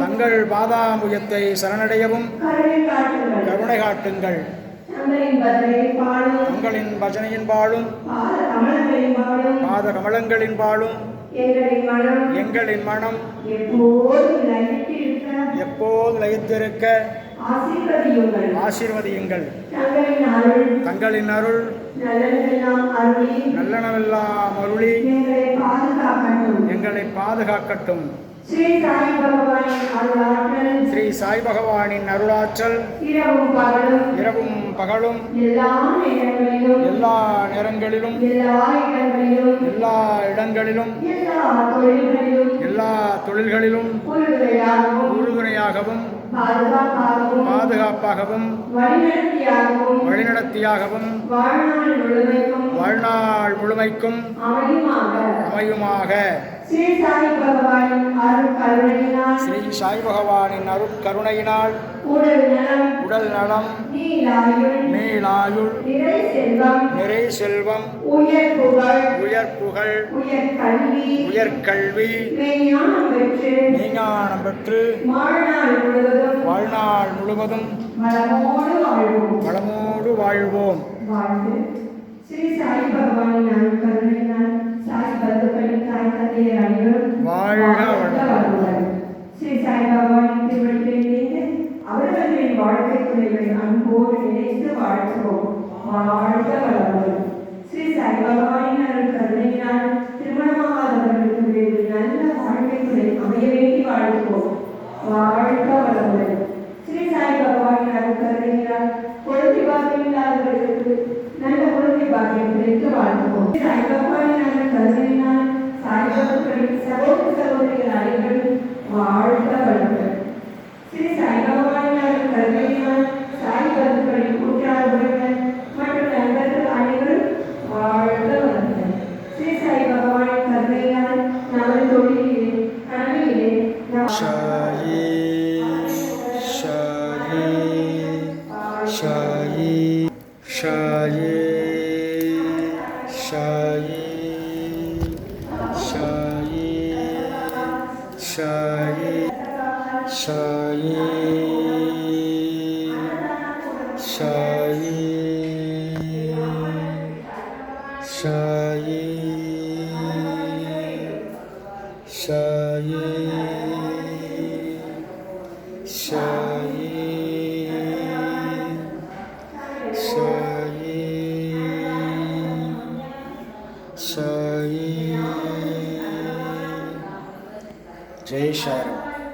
தங்கள் பாதாமுகத்தை சரணடையவும். கருணை காட்டுங்கள். தங்களின் பஜனையின் பாலும் பாத கமலங்களின் பாலும் எங்களின் மனம். எப்போது லயித்திருக்க ஆசீர்வதியுங்கள். தங்களின் அருள் நல்லனவெல்லாம் அருளி எங்களை பாதுகாக்கட்டும். ஸ்ரீ சாய் பகவானின் அருளாற்றல் இரவும் பகலும் எல்லா நேரங்களிலும் எல்லா இடங்களிலும் எல்லா தொழில்களிலும் உறுதுணையாகவும் பாதுகாப்பாகவும் வழிநடத்தியாகவும் வாழ்நாள் முழுமைக்கும் அமையுமாக. ஸ்ரீ சாய் பகவானின் அருள் கருணையினால் ஸ்ரீ சாய் பகவானின் அருட்கருணையினால் உடல் நலம் உடல் நலம் நீலாயுள் நீளாயுள் நிறை செல்வம் நிறை செல்வம் உயர் புகழ் உயர் புகழ் உயர் கல்வி உயர்கல்வி மெய்ஞானம் பெற்று மெய்ஞானம் பெற்று வாழ்நாள் முழுவதும் வாழ்நாள் முழுவதும் வளமோடு வாழ்வோம். வளமோடு வாழ்வோம். வாழ்த்து. ஸ்ரீ சாய் பகவானின் அருள் கருணையினால் சாய் பந்துக்களின் தாய் தந்தையர் அனைவரும் வாழ்க வாழ்க வளமுடன். ஸ்ரீ சாய் பகவானின் திருவடியில் இணைந்து அவர்களின் வாழ்க்கை துணைகளை அன்போடு நினைத்து வாழ்த்துவோம் வாழ்க வளமுடன் ஸ்ரீ சாய் பகவானின் அருள் கருணையினால் திருமணமாகாதவர்களுக்கு வேறு நல்ல வாழ்க்கை துணை அமைய வேண்டி வாழ்த்துவோம் வாழ்க வளமுடன் ஸ்ரீ சாய் பகவானின் அருள் கருணையினால் குழந்தை பாக்கியம் இல்லாதவர்களுக்கு நல்ல குழந்தை பாக்கியம் கிடைத்து வாழ்த்துவோம் ஸ்ரீ சகோதர சகோதரிகள் அனைவரும் வாழ்க வளமுடன் ஸ்ரீ சாய் பகவானின் அருள் கருணையினால் சாய் பந்துக்களின் கூட்டாளர் உறவினர் மற்றும் நண்பர்கள் அனைவரும் வாழ்க வளமுடன் ஸ்ரீ சாய் பகவானின் கருணையினால் நமது தொழிலிலே கல்வியிலே நாம் ஷாயி ஷாயி ஷாயி Shai, Shai, Shai, Shai, Shai, Shai, Shai, Shai. Jay Shah